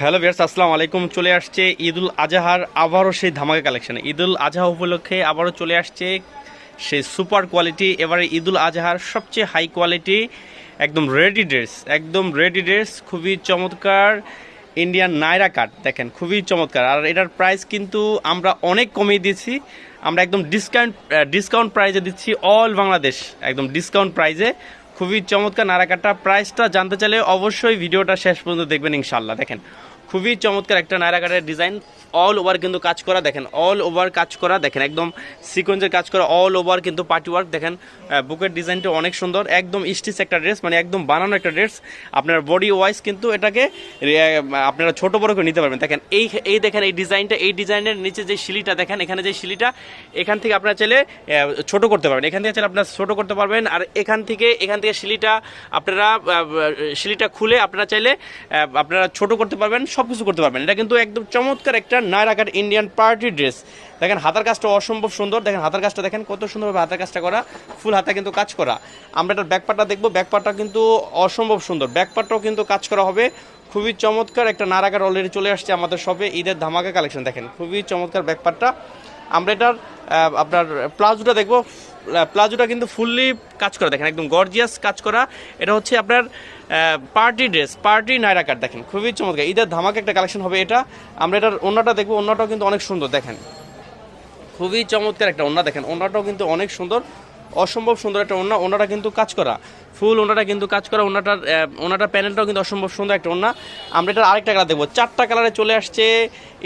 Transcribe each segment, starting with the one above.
Hello বিয়ার্স আসসালামু আলাইকুম। চলে আসছে ঈদুল আজহার আবারও সেই ধামাকা কালেকশন। ঈদুল আজহা উপলক্ষে আবারও চলে আসছে সেই সুপার কোয়ালিটি, এবারে ঈদুল আজহার সবচেয়ে হাই কোয়ালিটি, একদম রেডি ড্রেস, একদম রেডি ড্রেস, খুবই চমৎকার ইন্ডিয়ান নাইরা কাট, দেখেন, খুবই চমৎকার। আর এটার প্রাইস কিন্তু আমরা অনেক কমিয়ে দিয়েছি। আমরা একদম ডিসকাউন্ট ডিসকাউন্ট প্রাইজে দিচ্ছি অল বাংলাদেশ, একদম ডিসকাউন্ট প্রাইজে খুবই চমৎকার নারাকাটা প্রাইসটা জানতে চাইলে অবশ্যই ভিডিওটা শেষ পর্যন্ত দেখবেন ইনশাল্লাহ দেখেন খুবই চমৎকার একটা নারাকাটের ডিজাইন অল ওভার কিন্তু কাজ করা, দেখেন অল ওভার কাজ করা, দেখেন, একদম সিকোয়েন্সের কাজ করা অল ওভার কিন্তু পার্টি ওয়ার্ক দেখেন বুকের ডিজাইনটা অনেক সুন্দর, একদম স্টিচ একটা ড্রেস মানে একদম বানানো একটা ড্রেস আপনার বডি ওয়াইজ কিন্তু এটাকে আপনারা ছোট বড় করে নিতে পারবেন। দেখেন, এই এই দেখেন, এই ডিজাইনটা এই ডিজাইনের নিচে যে শিলিটা, দেখেন, এখানে যে শিলিটা, এখান থেকে আপনারা চাইলে ছোট করতে পারবেন। এখান থেকে চাইলে আপনারা ছোট করতে পারবেন, আর এখান থেকে এখান থেকে শিলিটা, আপনারা শিলিটা খুলে আপনারা চাইলে আপনারা ছোট করতে পারবেন। সব কিছু করতে পারবেন। এটা কিন্তু একদম চমৎকার একটা নায়রাকার ইন্ডিয়ান পার্টি ড্রেস দেখেন হাতার কাজটা অসম্ভব সুন্দর। দেখেন হাতার কাজটা দেখেন কত সুন্দরভাবে হাতার কাজটা করা ফুল হাতে কিন্তু কাজ করা। আমরা এটার ব্যাকপারটা দেখব। ব্যাকপারটা কিন্তু অসম্ভব সুন্দর। ব্যাকপারটাও কিন্তু কাজ করা হবে। খুবই চমৎকার একটা নারাকার অলরেডি চলে আসছে আমাদের সবে ঈদের ধামাকা কালেকশন দেখেন। খুবই চমৎকার ব্যাকপারটা আমরা এটার আপনার প্লাজোটা দেখব। প্লাজোটা কিন্তু ফুললি কাজ করা, দেখেন, একদম গর্জিয়াস কাজ করা। এটা হচ্ছে আপনার party dress party Naira cut দেখেন, খুবই চমৎকার। ঈদের ধামাকে একটা কালেকশন হবে এটা। আমরা এটার অন্যটা দেখব অন্যটাও কিন্তু অনেক সুন্দর, দেখেন। খুবই চমৎকার একটা অন্য দেখেন অন্যটাও কিন্তু অনেক সুন্দর। অসম্ভব সুন্দর একটা ওন্না ওনাটা কিন্তু কাজ করা। ফুল ওনাটা কিন্তু কাজ করা ওনাটার ওনাটার প্যানেলটাও কিন্তু অসম্ভব সুন্দর একটা ওন্না আমরা এটার আরেকটা কালার দেখব। চারটা কালারে চলে আসছে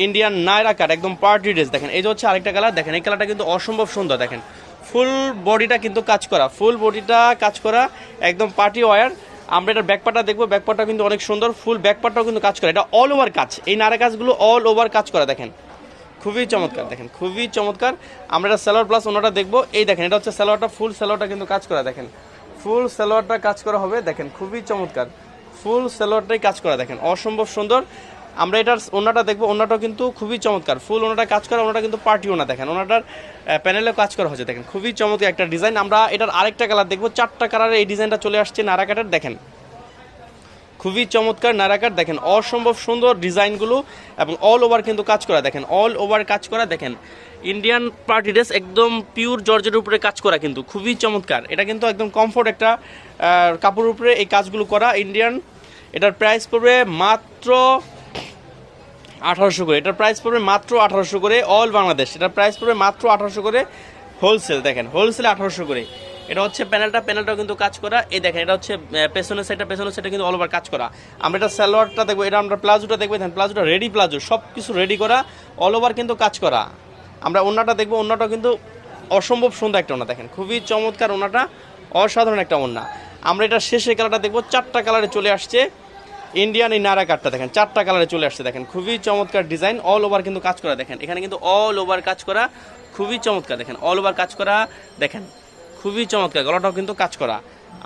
ইন্ডিয়ান নায়রা কাট একদম পার্টি ড্রেস দেখেন। এই যে হচ্ছে আরেকটা কালার দেখেন, এই কালারটা কিন্তু অসম্ভব সুন্দর, দেখেন। ফুল বডিটা কিন্তু কাজ করা ফুল বডিটা কাজ করা, একদম পার্টি ওয়ার আমরা এটার ব্যাকপার্টটা দেখব ব্যাকপার্টটা কিন্তু অনেক সুন্দর ফুল ব্যাকপার্টটাও কিন্তু কাজ করা। এটা অল ওভার কাজ, এই নারা কাজগুলো অল ওভার কাজ করা, দেখেন। খুবই চমৎকার, দেখেন, খুবই চমৎকার। আমরা এটা সালোয়ার প্লাস ওনাটা দেখব। এই দেখেন, এটা হচ্ছে সালোয়ারটা ফুল সালোয়ারটা কিন্তু কাজ করা, দেখেন। ফুল সালোয়ারটা কাজ করা হবে, দেখেন, খুবই চমৎকার। ফুল সালোয়ারটাই কাজ করা, দেখেন, অসম্ভব সুন্দর। আমরা এটার ওনাটা দেখব, ওনাটাও কিন্তু খুবই চমৎকার। ফুল ওনাটা কাজ করা, ওনাটা কিন্তু পার্টি ওনা, দেখেন। ওনাটার প্যানেলেও কাজ করা হয়েছে, দেখেন, খুবই চমৎকার একটা ডিজাইন আমরা এটার আরেকটা কালার দেখব, চারটা কালারে এই ডিজাইনটা চলে আসছে নারাকাটের, দেখেন। খুবই চমৎকার, নারাকার। দেখেন, অসম্ভব সুন্দর ডিজাইনগুলো এবং অল ওভার কিন্তু কাজ করা। দেখেন অল ওভার কাজ করা। দেখেন ইন্ডিয়ান পার্টি ড্রেস একদম পিওর জর্জের উপরে কাজ করা কিন্তু। খুবই চমৎকার। এটা কিন্তু একদম কমফোর্ট একটা কাপড়ের উপরে এই কাজগুলো করা। ইন্ডিয়ান এটার প্রাইস পড়বে মাত্র আঠারোশো করে। এটার প্রাইস পড়বে মাত্র আঠারোশো করে অল বাংলাদেশ এটার প্রাইস পড়বে মাত্র আঠারোশো করে হোলসেল দেখেন হোলসেলে আঠারোশো করে। এটা হচ্ছে প্যানেলটা প্যানেলটাও কিন্তু কাজ করা। এই দেখেন, এটা হচ্ছে পেছনের সাইডটা পেছনের সাইডটা কিন্তু অল ওভার কাজ করা। আমরা এটা সালোয়ারটা দেখব, এটা আমরা প্লাজোটা দেখব, দেখেন প্লাজোটা রেডি প্লাজো সব কিছু রেডি করা অল ওভার কিন্তু কাজ করা। আমরা ওনাটা দেখব ওনাটাও কিন্তু অসম্ভব সুন্দর একটা ওনা দেখেন, খুবই চমৎকার ওনাটা অসাধারণ একটা ওনা আমরা এটা শেষের কালারটা দেখব, চারটা কালারে চলে আসছে ইন্ডিয়ান এই নারা কাটটা দেখেন, চারটা কালারে চলে আসছে, দেখেন, খুবই চমৎকার ডিজাইন অল ওভার কিন্তু কাজ করা, দেখেন, এখানে কিন্তু অল ওভার কাজ করা, খুবই চমৎকার, দেখেন অল ওভার কাজ করা, দেখেন। খুবই চমৎকার, গলাটাও কিন্তু কাজ করা।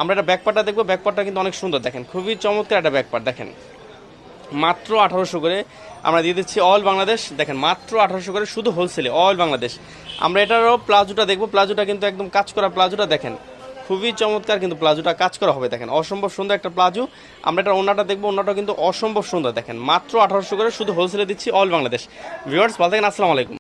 আমরা এটা ব্যাকপারটা দেখব ব্যাকপারটা কিন্তু অনেক সুন্দর, দেখেন। খুবই চমৎকার একটা ব্যাকপার দেখেন। মাত্র আঠারোশো করে আমরা দিয়ে দিচ্ছি অল বাংলাদেশ, দেখেন, মাত্র আঠারোশো করে শুধু হোলসেলে অল বাংলাদেশ। আমরা এটারও প্লাজোটা দেখব, প্লাজোটা কিন্তু একদম কাজ করা প্লাজোটা, দেখেন। খুবই চমৎকার কিন্তু প্লাজোটা কাজ করা হবে, দেখেন। অসম্ভব সুন্দর একটা প্লাজো। আমরা এটা ওনাটা দেখব ওনাটা কিন্তু অসম্ভব সুন্দর, দেখেন। মাত্র আঠারোশো করে শুধু হোলসেলে দিচ্ছি অল বাংলাদেশ। ভিউয়ার্স ভালো থাকেন, আসসালামু আলাইকুম।